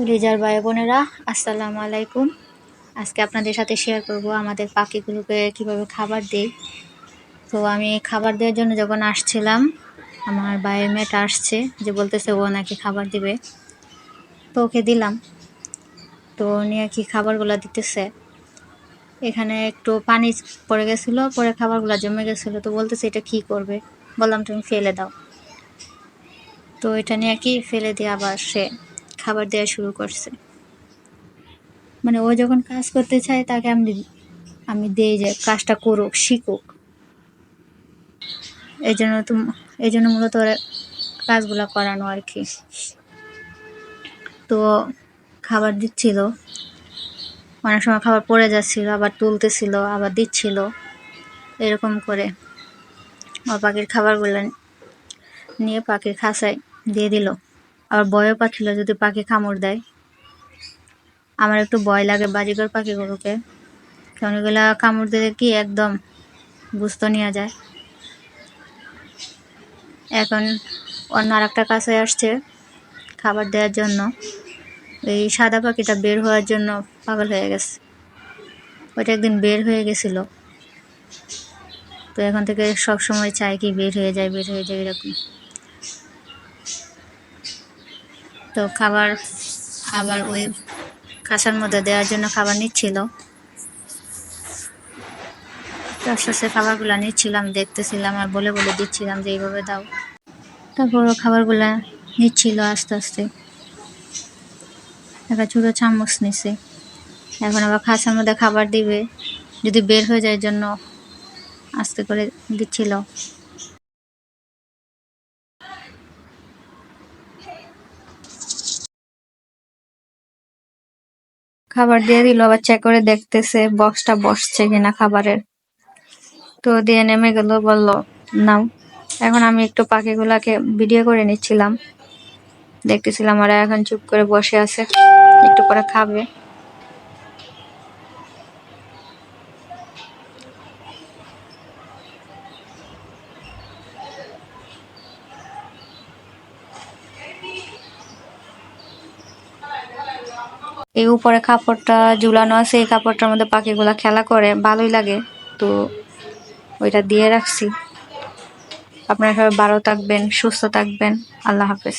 কলিজার ভাই বোনেরা আসসালামু আলাইকুম। আজকে আপনাদের সাথে শেয়ার করব আমাদের পাখিগুলোকে কীভাবে খাবার দেই। তো আমি খাবার দেওয়ার জন্য যখন আসছিলাম, আমার ভাইয়ের মেয়েটা আসছে, যে বলতেছে ও নাকি খাবার দিবে। তো ওকে দিলাম। তো নিয়ে কি খাবারগুলো দিতেছে। এখানে একটু পানি পড়ে গেছিল, পরে খাবারগুলো জমে গেছিল। তো বলতেছে, এটা কি করবে? বললাম, তুমি ফেলে দাও। তো এটা নিয়ে কি ফেলে দিয়ে আবার সে খাবার দেওয়া শুরু করছে। মানে ও যখন কাজ করতে চায়, তাকে আমি আমি দিয়ে যে কাজটা করুক, শিখুক। এই জন্য তো, এই জন্য মূলত ওর কাজগুলো করানো আর কি। তো খাবার দিচ্ছিল। অনেক সময় খাবার পড়ে যাচ্ছিল, আবার তুলতেছিল, আবার দিচ্ছিল। এরকম করে ও পাখির খাবারগুলো নিয়ে পাখির খাঁচায় দিয়ে দিল। আবার ভয়ও পাচ্ছিল যদি পাখি কামড় দেয়। আমার একটু ভয় লাগে বাজিকর পাখিগুলোকে। কারণ এগুলো কামড় দিলে কি একদম বুঝতে নিয়ে যায়। এখন অন্য আর একটা কাছে আসছে, খাবার দেওয়ার জন্য। এই সাদা পাখিটা বের হওয়ার জন্য পাগল হয়ে গেছে। ওইটা একদিন বের হয়ে গেছিল। তো এখন থেকে সব সময় চাই কি বের হয়ে যায়, বের হয়ে যায়, এরকম। তো খাবার আবার ওই কাঁসার মধ্যে দেওয়ার জন্য খাবার নিচ্ছিল। আস্তে আস্তে খাবারগুলো নিচ্ছিলাম, দেখতেছিলাম আর বলে বলে দিচ্ছিলাম যে এইভাবে দাও। তারপর খাবারগুলো নিচ্ছিল আস্তে আস্তে। একটা ছোটো চামচ নিছে। এখন আবার খাঁচার মধ্যে খাবার দিবে। যদি বের হয়ে যায় জন্য আস্তে করে দিচ্ছিল। খাবার দিয়ে দিল, আবার চেক করে দেখতেছে বক্সটা বসছে কিনা খাবারের। তো দিয়ে নেমে গেল, বলল, নাও। এখন আমি একটু পাখিগুলাকে ভিডিও করে নিচ্ছিলাম। দেখতেছিলাম ওরা এখন চুপ করে বসে আছে, একটু পরে খাবে। এই উপরে কাপড়টা ঝুলানো আছে, এই কাপড়টার মধ্যে পাখিগুলা খেলা করে, ভালোই লাগে। তো ওইটা দিয়ে রাখছি। আপনারা ভালো থাকবেন, সুস্থ থাকবেন। আল্লাহ হাফেজ।